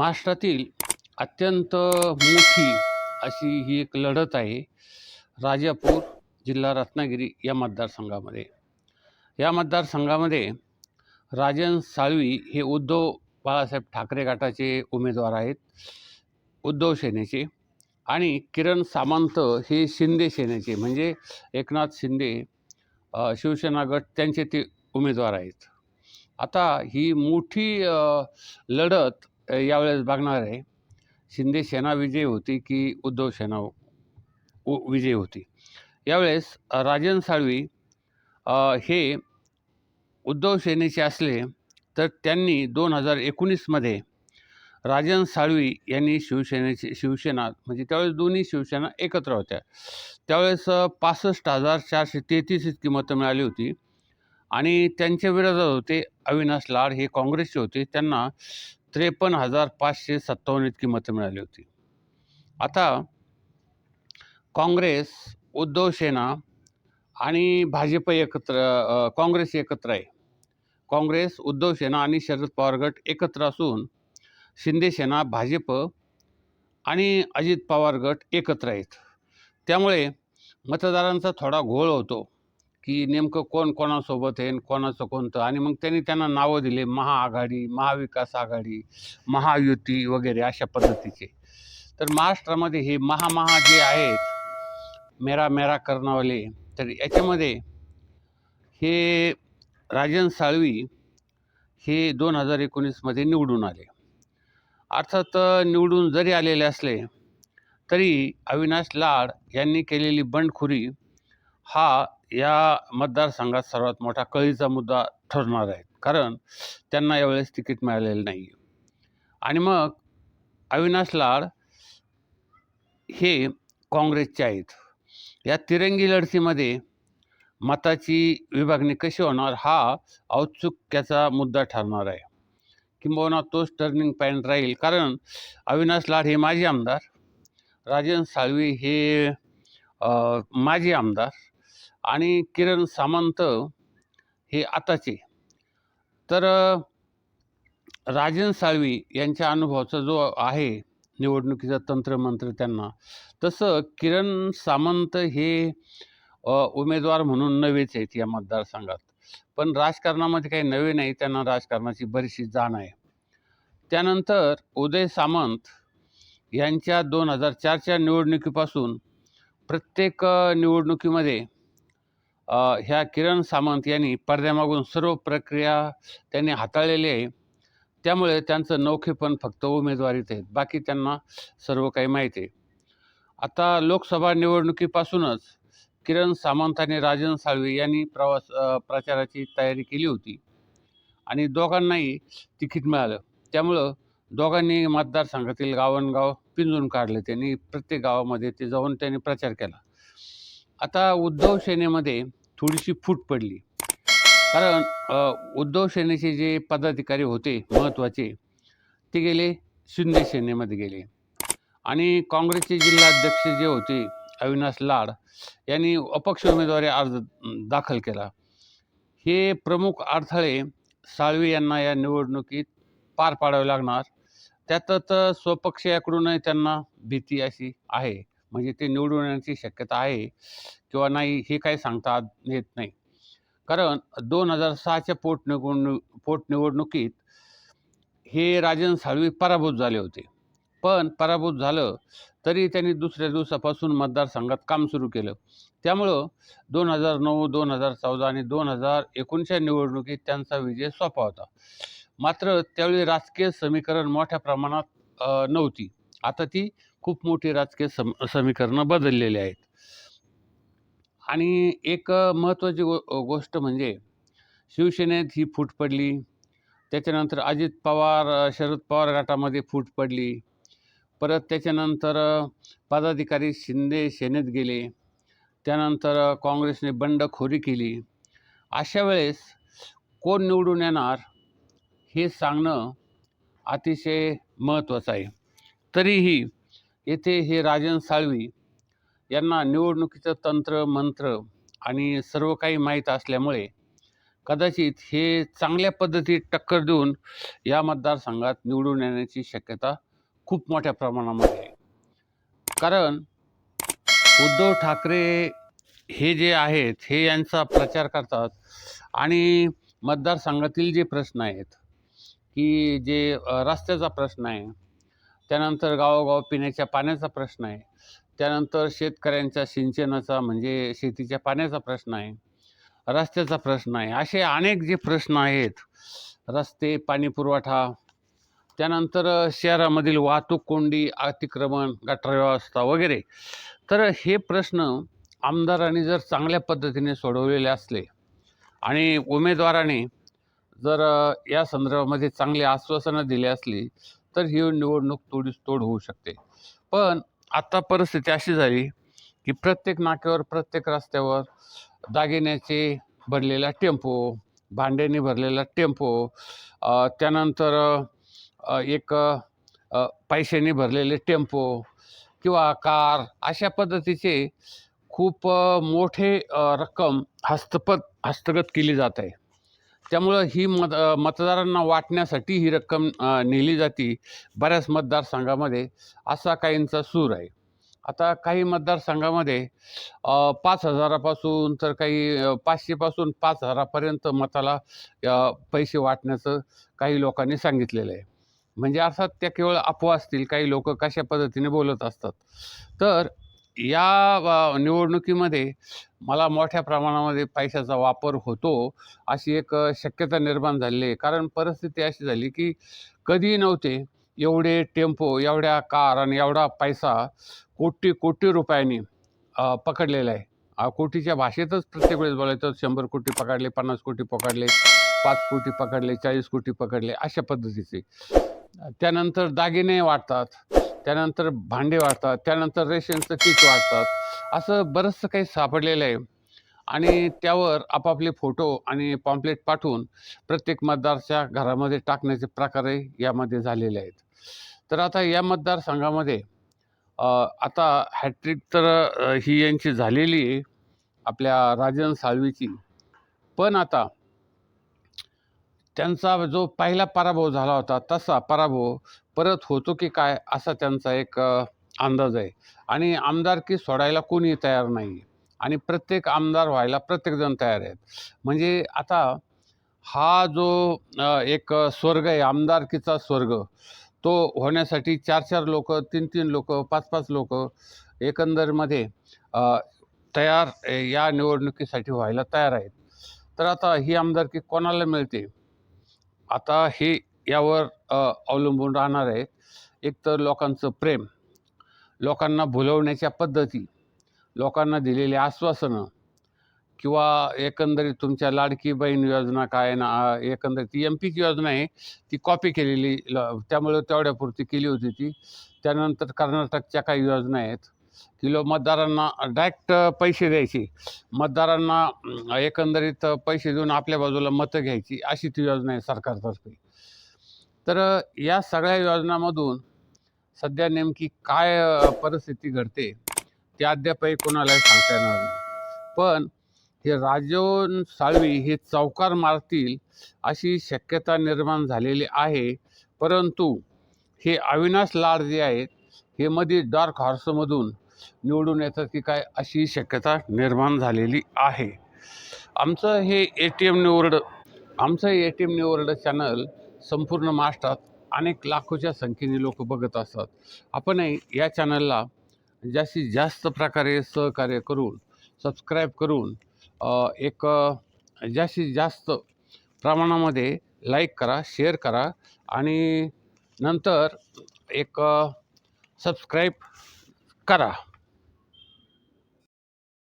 महाराष्ट्रातील अत्यंत मोठी अशी ही एक लढत आहे राजापूर जिल्हा रत्नागिरी या मतदारसंघामध्ये. या मतदारसंघामध्ये राजन साळवी हे उद्धव बाळासाहेब ठाकरे गटाचे उमेदवार आहेत उद्धव सेनेचे आणि किरण सामंत हे शिंदे सेनेचे म्हणजे एकनाथ शिंदे शिवसेना गट त्यांचे ते उमेदवार आहेत. आता ही मोठी लढत यावेळेस बघणार आहे. शिंदे सेना विजयी होती की उद्धव सेना उ- विजयी होती? यावेळेस राजन साळवी हे उद्धव सेनेचे असले तर त्यांनी दोन हजार एकोणीसमध्ये राजन साळवी यांनी शिवसेनेची शिवसेना म्हणजे त्यावेळेस दोन्ही शिवसेना एकत्र होत्या. त्यावेळेस पासष्ट हजार चारशे तेहतीस इतकी मतं मिळाली होती. आणि त्यांच्या विरोधात होते अविनाश लाड हे काँग्रेसचे होते. त्यांना त्रेपन्न हजार पाचशे सत्तावन्न इतकी मतं मिळाली होती. आता काँग्रेस उद्धव सेना आणि भाजप एकत्र काँग्रेस एकत्र आहे. काँग्रेस उद्धव सेना आणि शरद पवार गट एकत्र असून शिंदे सेना भाजप आणि अजित पवार गट एकत्र आहेत. त्यामुळे मतदारांचा थोडा घोळ होतो. की नेमकं कोण कोणासोबत आहे आणि कोणाचं कोणतं? आणि मग त्यांनी त्यांना नावं दिले महाआघाडी महाविकास आघाडी महायुती वगैरे अशा पद्धतीचे. तर महाराष्ट्रामध्ये हे महामहा जे आहेत मेरा मेरा करणावाले तर याच्यामध्ये हे राजन साळवी हे दोन हजार एकोणीसमध्ये निवडून आले. अर्थात निवडून जरी आलेले असले तरी अविनाश लाड यांनी केलेली बंडखोरी हा या मतदारसंघात सर्वात मोठा कळीचा मुद्दा ठरणार आहे. कारण त्यांना यावेळेस तिकीट मिळालेलं नाही आणि मग अविनाश लाड हे काँग्रेसचे आहेत. या तिरंगी लढतीमध्ये मताची विभागणी कशी होणार हा औत्सुक्याचा मुद्दा ठरणार आहे. किंबहुना तोच टर्निंग पॉईंट राहील. कारण अविनाश लाड हे माजी आमदार राजन साळवी हे माजी आमदार आणि किरण सामंत हे आताचे. तर राजन साळवी यांच्या अनुभवाचा जो आहे निवडणुकीचा तंत्रमंत्र त्यांना तसं किरण सामंत हे उमेदवार म्हणून नवेच आहेत या मतदारसंघात. पण राजकारणामध्ये काही नवे नाही त्यांना राजकारणाची बरीचशी जाण आहे. त्यानंतर उदय सामंत यांच्या दोन हजार चारच्या निवडणुकीपासून प्रत्येक निवडणुकीमध्ये ह्या किरण सामंत यांनी पडद्यामागून सर्व प्रक्रिया त्यांनी हाताळलेली आहे. त्यामुळे त्यांचं नौखेपण फक्त उमेदवारीत आहेत. बाकी त्यांना सर्व काही माहिती आहे. आता लोकसभा निवडणुकीपासूनच किरण सामंत आणि राजन साळवी यांनी प्रवास प्रचाराची तयारी केली होती. आणि दोघांनाही तिकीट मिळालं. त्यामुळं दोघांनी मतदारसंघातील गावांगाव पिंजून काढले. त्यांनी प्रत्येक गावामध्ये ते जाऊन त्यांनी प्रचार केला. आता उद्धव सेनेमध्ये थोडीशी फूट पडली. कारण उद्धव सेनेचे जे पदाधिकारी होते महत्त्वाचे ते गेले शिंदे सेनेमध्ये गेले. आणि काँग्रेसचे जिल्हाध्यक्ष जे होते अविनाश लाड यांनी अपक्ष उमेदवारी अर्ज दाखल केला. हे प्रमुख अडथळे साळवे यांना या निवडणुकीत पार पाडावे लागणार. त्यातच स्वपक्षीयाकडूनही त्यांना भीती अशी आहे. म्हणजे ते निवडून येण्याची शक्यता आहे किंवा नाही हे काही सांगता येत नाही. कारण दोन हजार सहाच्या पोटनिवडणू पोटनिवडणुकीत हे राजन साळवी पराभूत झाले होते. पण पराभूत झालं तरी त्यांनी दुसऱ्या दिवसापासून मतदारसंघात काम सुरू केलं. त्यामुळं दोन हजार नऊ दोन हजार चौदा आणि दोन हजार एकोणीसच्या निवडणुकीत त्यांचा विजय सोपा होता. मात्र त्यावेळी राजकीय समीकरण मोठ्या प्रमाणात नव्हती. आता ती खूप मोठी राजकीय सम समीकरणं बदललेली आहेत. आणि एक महत्त्वाची गो गोष्ट म्हणजे शिवसेनेत ही फूट पडली. त्याच्यानंतर अजित पवार शरद पवार गटामध्ये फूट पडली. परत त्याच्यानंतर पदाधिकारी शिंदे सेनेत गेले. त्यानंतर काँग्रेसने बंडखोरी केली. अशा वेळेस कोण निवडून येणार हे सांगणं अतिशय महत्त्वाचं आहे. तरीही येथे हे राजन साळवी यांना निवडणुकीचं तंत्र मंत्र आणि सर्व काही माहीत असल्यामुळे कदाचित हे चांगल्या पद्धतीत टक्कर देऊन या मतदारसंघात निवडून येण्याची शक्यता खूप मोठ्या प्रमाणामध्ये आहे. कारण उद्धव ठाकरे हे जे आहेत हे यांचा प्रचार करतात आणि मतदारसंघातील जे प्रश्न आहेत की जे रस्त्याचा प्रश्न आहे त्यानंतर गावोगाव पिण्याच्या पाण्याचा प्रश्न आहे. त्यानंतर शेतकऱ्यांच्या सिंचनाचा म्हणजे शेतीच्या पाण्याचा प्रश्न आहे. रस्त्याचा प्रश्न आहे. असे अनेक जे प्रश्न आहेत रस्ते पाणी पुरवठा त्यानंतर शहरामधील वाहतूक कोंडी अतिक्रमण गटार व्यवस्था वगैरे. तर हे प्रश्न आमदारांनी जर चांगल्या पद्धतीने सोडवलेले असले आणि उमेदवाराने जर या संदर्भामध्ये चांगली आश्वासनं दिली असली तर ही निवडणूक तोडीस तोड होऊ शकते. पण आता परिस्थिती अशी झाली की प्रत्येक नाक्यावर प्रत्येक रस्त्यावर दागिन्याचे भरलेला टेम्पो भांड्याने भरलेला टेम्पो त्यानंतर एक पैशाने भरलेले टेम्पो किंवा कार अशा पद्धतीचे खूप मोठे रक्कम हस्तपत हस्तगत केली जात आहे. त्यामुळं ही मत मतदारांना वाटण्यासाठी ही रक्कम नेली जाते बऱ्याच मतदारसंघामध्ये. असा काहींचा सूर आहे. आता काही मतदारसंघामध्ये पाच हजारापासून तर काही पाचशेपासून पाच हजारापर्यंत मताला पैसे वाटण्याचं काही लोकांनी सांगितलेलं आहे. म्हणजे अर्थात त्या केवळ अफवा असतील. काही लोक कशा पद्धतीने बोलत असतात. तर या निवडणुकीमध्ये मला मोठ्या प्रमाणामध्ये पैशाचा वापर होतो अशी एक शक्यता निर्माण झालेली आहे. कारण परिस्थिती अशी झाली की कधीही नव्हते एवढे टेम्पो एवढ्या कार आणि एवढा पैसा कोटी कोटी रुपयांनी पकडलेला आहे. कोटीच्या भाषेतच प्रत्येक वेळेस बोलायचं शंभर कोटी पकडले पन्नास कोटी पकडले पाच कोटी पकडले चाळीस कोटी पकडले अशा पद्धतीचे. त्यानंतर दागिने वाटतात. त्यानंतर भांडे वाढतात त्यानंतर रेशनचं किट वाढतात असं बरंचसं काही सापडलेलं आहे. आणि त्यावर आपापले फोटो आणि पॉम्पलेट पाठवून प्रत्येक मतदारच्या घरामध्ये टाकण्याचे प्रकारही यामध्ये झालेले आहेत. तर आता या मतदारसंघामध्ये आता हॅट्रिक तर ही यांची झालेली आहे आपल्या राजन साळवीची. पण आता त्यांचा जो पहिला पराभव झाला होता तसा पराभव परत होतो की काय असा त्यांचा एक अंदाज आहे. आणि आमदारकी सोडायला कोणी तयार नाही आणि प्रत्येक आमदार व्हायला प्रत्येकजण तयार आहेत. म्हणजे आता हा जो एक स्वर्ग आहे आमदारकीचा स्वर्ग तो होण्यासाठी चार चार लोक तीन तीन लोक पाच पाच लोक एकंदरमध्ये तयार या निवडणुकीसाठी व्हायला तयार आहेत. तर आता ही आमदारकी कोणाला मिळते? आता हे यावर अवलंबून राहणार आहे. एक तर लोकांचं प्रेम लोकांना भुलवण्याच्या पद्धती लोकांना दिलेली आश्वासनं किंवा एकंदरीत तुमच्या लाडकी बहीण योजना काय ना एकंदरीत ती एम पीची योजना आहे ती कॉपी केलेली ल त्यामुळं तेवढ्यापुरती केली होती ती. त्यानंतर कर्नाटकच्या काही योजना आहेत की मतदारांना डायरेक्ट पैसे द्यायचे. मतदारांना एकंदरीत पैसे देऊन आपल्या बाजूला मतं घ्यायची अशी ती योजना आहे सरकारतर्फे. तर या सगळ्या योजनामधून सध्या नेमकी काय परिस्थिती घडते ते अद्यापही कोणालाही सांगता येणार नाही. पण हे राजन साळवी हे चौकार मारतील अशी शक्यता निर्माण झालेली आहे. परंतु हे अविनाश लाड जे आहेत हे मध्ये डार्क हॉर्समधून निवडून येतात की काय अशी शक्यता निर्माण झालेली आहे. आमचं हे ए टी एम निवर्ड आमचं ए टी एम निवर्ड चॅनल संपूर्ण महाराष्ट्रात अनेक लाखोच्या संख्येने लोक बघत असतात. आपणही या चॅनलला जास्तीत जास्त प्रकारे सहकार्य करून सबस्क्राईब करून एक जास्तीत जास्त प्रमाणामध्ये लाईक करा शेअर करा आणि नंतर एक सबस्क्राईब करा.